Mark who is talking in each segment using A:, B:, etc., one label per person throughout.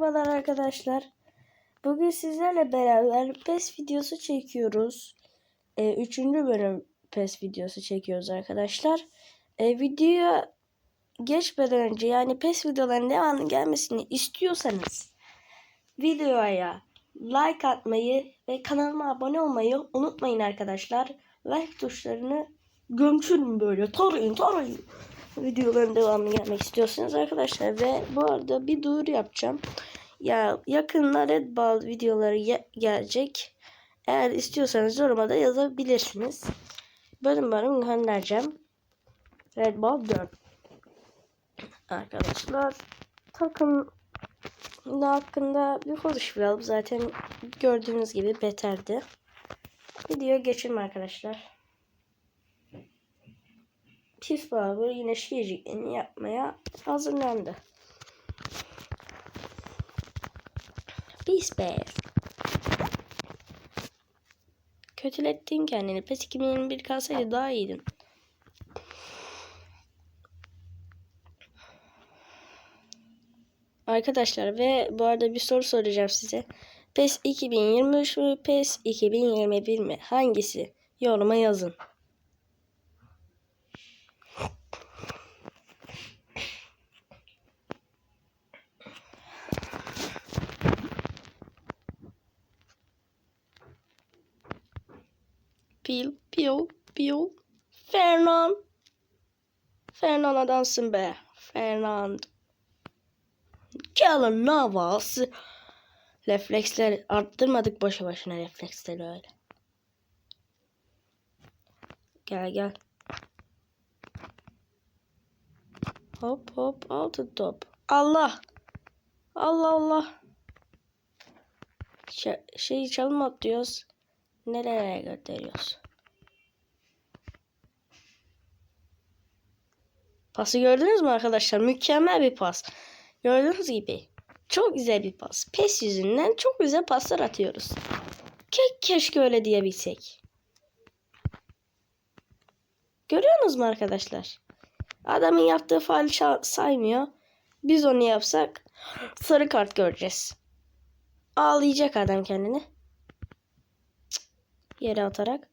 A: Merhabalar arkadaşlar. Bugün sizlerle beraber PES videosu çekiyoruz. Ee, üçüncü bölüm PES videosu çekiyoruz arkadaşlar. Ee, videoya geçmeden önce yani PES videolarının devamlı gelmesini istiyorsanız videoya like atmayı ve kanalıma abone olmayı unutmayın arkadaşlar. Like tuşlarını gömçürün böyle tarayın tarayın videoların devamlı gelmek istiyorsanız arkadaşlar ve bu arada bir duyuru yapacağım. Ya yakında Red Ball videoları ge- gelecek. Eğer istiyorsanız yoruma da yazabilirsiniz. Bölüm bölüm göndereceğim. Red Ball 4. Arkadaşlar takım hakkında bir konuşmayalım. Zaten gördüğünüz gibi beterdi. Videoya geçelim arkadaşlar. Pif Babur yine şiirciklerini yapmaya hazırlandı. Peace Bear. Kötülettin kendini. PES 2021 kalsaydı daha iyiydin. Arkadaşlar ve bu arada bir soru soracağım size. PES 2023 mü PES 2021 mi? Hangisi? Yoruma yazın. Pil, pil, pil. Fernan. Fernan adamsın be. Fernand. Gelin havası. Refleksler arttırmadık boşu boşuna refleksleri öyle. Gel gel. Hop hop altı top. Allah. Allah Allah. Şey, şeyi çalım atıyoruz. Nereye gönderiyoruz? Pası gördünüz mü arkadaşlar? Mükemmel bir pas. Gördüğünüz gibi. Çok güzel bir pas. Pes yüzünden çok güzel paslar atıyoruz. Ke keşke öyle diyebilsek. Görüyorsunuz mu arkadaşlar? Adamın yaptığı faali saymıyor. Biz onu yapsak sarı kart göreceğiz. Ağlayacak adam kendini. Cık, Yere atarak.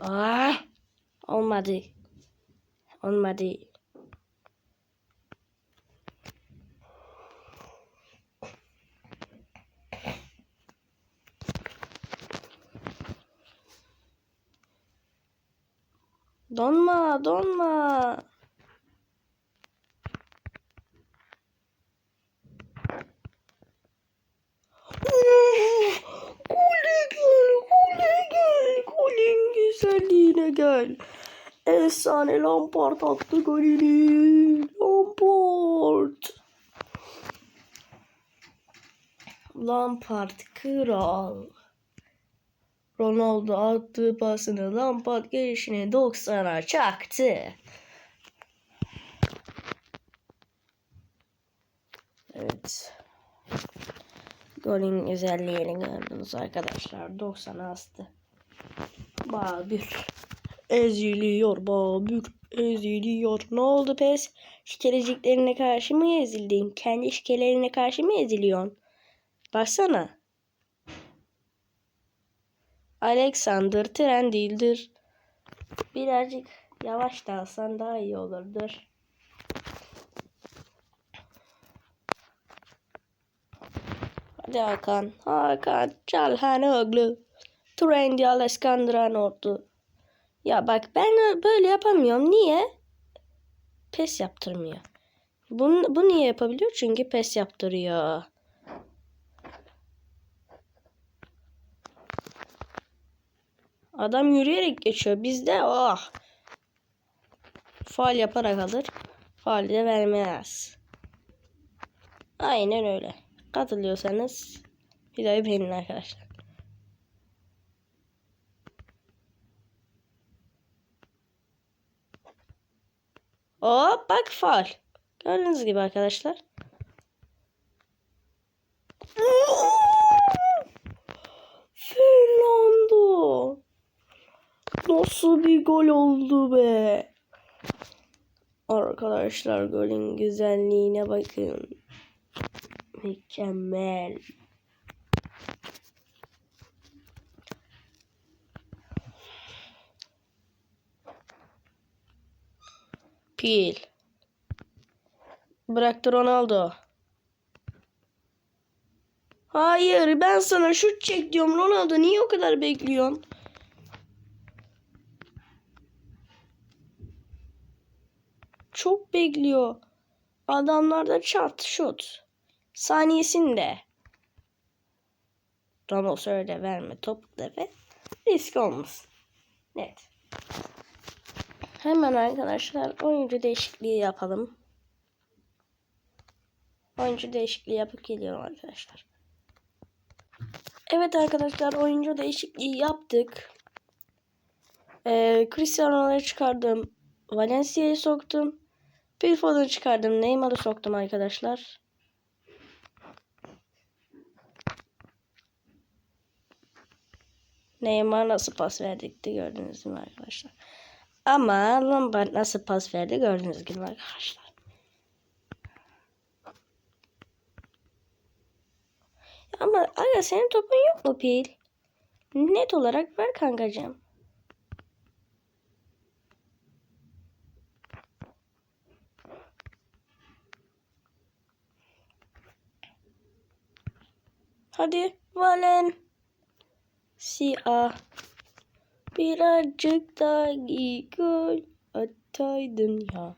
A: Ah, olmadı. Olmadı. Donma, donma. Gole gel, gole gel, golün güzelliğine gel. Efsane Lampard attı golünü. Lampard. Lampard kral. Ronaldo attığı pasını Lampard gelişine 90'a çaktı. Evet. Golün güzelliğini gördünüz arkadaşlar. 90 astı. Babür. Eziliyor Babür. Eziliyor. Ne oldu pes? Şikeleciklerine karşı mı ezildin? Kendi şikelerine karşı mı eziliyorsun? Baksana. Alexander tren değildir. Birazcık yavaş dalsan daha iyi olurdur. Hadi Hakan. Hakan. Çalhanoğlu. Trendy Alexandranoğlu. Ya bak ben böyle yapamıyorum. Niye? Pes yaptırmıyor. Bunu, bu niye yapabiliyor? Çünkü pes yaptırıyor. Adam yürüyerek geçiyor. Bizde oh. Faal yaparak alır. Faal de vermez. Aynen öyle. Katılıyorsanız videoyu beğenin arkadaşlar. Hop bak faal. Gördüğünüz gibi arkadaşlar. Fernando. Nasıl bir gol oldu be. Arkadaşlar golün güzelliğine bakın. Mükemmel. Pil. Bıraktı Ronaldo. Hayır ben sana şut çek diyorum Ronaldo niye o kadar bekliyorsun? Çok bekliyor. Adamlarda çat şut. Saniyesinde. Ramos öyle verme topukları. Risk olmasın. Net. Hemen arkadaşlar oyuncu değişikliği yapalım. Oyuncu değişikliği yapıp geliyorum arkadaşlar. Evet arkadaşlar oyuncu değişikliği yaptık. Ee, Cristiano Ronaldo'yu çıkardım. Valencia'yı soktum. Foden'ı çıkardım. Neymar'ı soktum arkadaşlar. Neymar nasıl pas verdikti gördünüz mü arkadaşlar. Ama Lombard nasıl pas verdi gördüğünüz gibi arkadaşlar. Ama aga senin topun yok mu Pil? Net olarak ver kankacığım. Hadi Valen. Siyah. Birazcık daha iyi gol ataydın ya.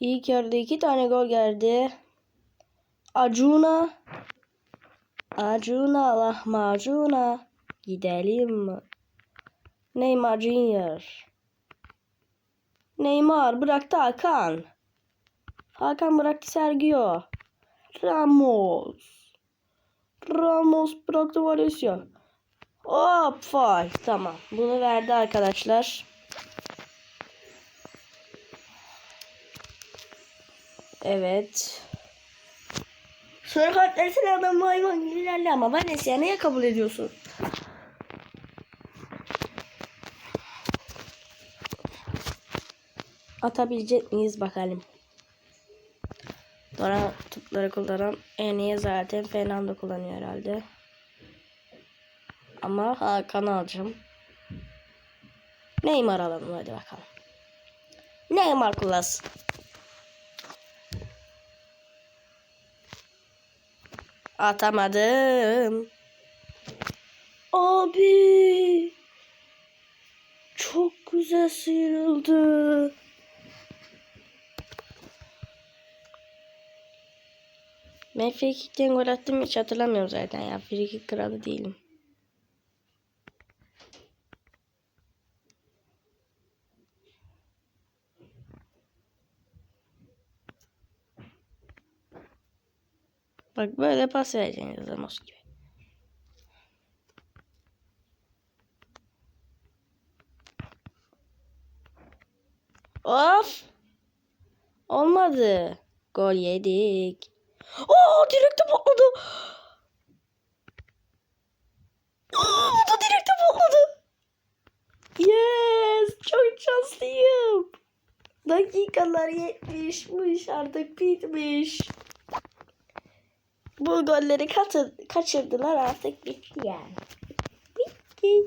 A: İlk yarıda iki tane gol geldi. Acuna. Acuna lahmacuna. Gidelim mi? Neymar Junior. Neymar bıraktı Hakan. Hakan bıraktı Sergio. Ramos. Ramos bıraktı Valencia. Hop faul. Tamam. Bunu verdi arkadaşlar. Evet. Sonra kart versene adam hayvan ilerle ama Valencia neye kabul ediyorsun? Atabilecek miyiz bakalım. Dora topları kullanan en iyi zaten Fernando kullanıyor herhalde. Ama Hakan alacağım. Neymar alalım hadi bakalım. Neymar kullansın. Atamadım. Abi. Çok güzel sıyrıldı. Ben free kick'ten gol attım hiç hatırlamıyorum zaten ya. Free kick kralı değilim. Bak böyle pas vereceğiniz Ramos gibi. Of! Olmadı. Gol yedik. Oo direkte patladı. Aa, da direkte patladı. Yes! Çok şanslıyım. Dakikalar yetmişmiş artık bitmiş. Bu golleri katı- kaçırdılar artık bitti yani. Bitti.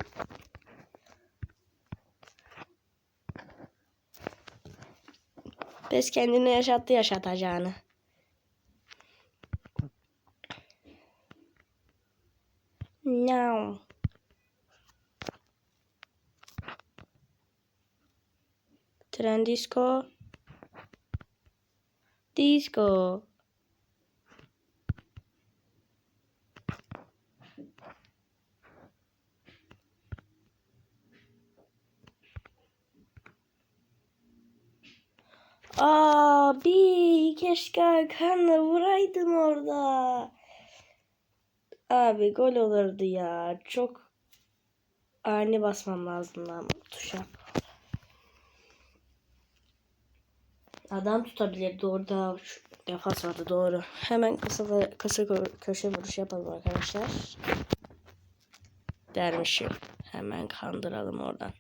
A: Pes kendini yaşattı yaşatacağını. No. Tren disco. Disco. Abi keşke Hakan'la vuraydım orada. Abi gol olurdu ya. Çok ani basmam lazım lan tuşa. Adam tutabilirdi orada. Defans vardı doğru. Hemen kısa, kısa kö- köşe vuruş yapalım arkadaşlar. Dermişim. Hemen kandıralım oradan.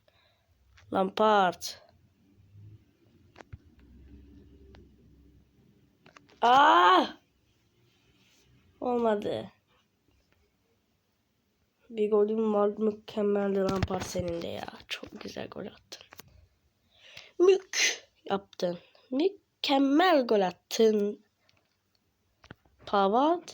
A: Lampard. Aa! Olmadı. Bir golüm var mükemmeldi Lampard senin de ya. Çok güzel gol attın. Mük yaptın. Mükemmel gol attın. Pavard.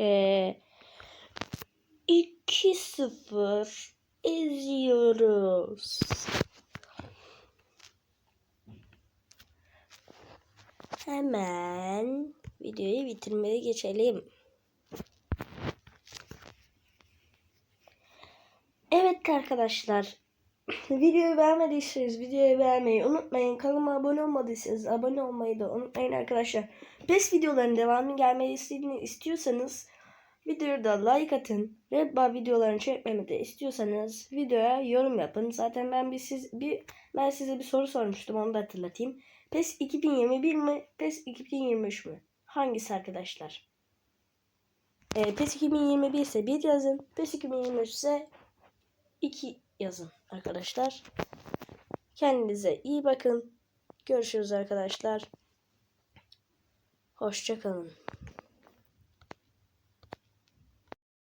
A: Ve 2-0 eziyoruz. Hemen videoyu bitirmeye geçelim. Evet arkadaşlar. Videoyu beğenmediyseniz videoyu beğenmeyi unutmayın. Kanalıma abone olmadıysanız abone olmayı da unutmayın arkadaşlar. PES videoların devamı gelmeyi istediğini istiyorsanız videoya da like atın. Red Bar videolarını çekmemi de istiyorsanız videoya yorum yapın. Zaten ben bir siz bir ben size bir soru sormuştum onu da hatırlatayım. PES 2021 mi? PES 2023 mü? Hangisi arkadaşlar? E, PES 2021 ise 1 yazın. PES 2023 ise 2 yazın arkadaşlar. Kendinize iyi bakın. Görüşürüz arkadaşlar. Hoşçakalın.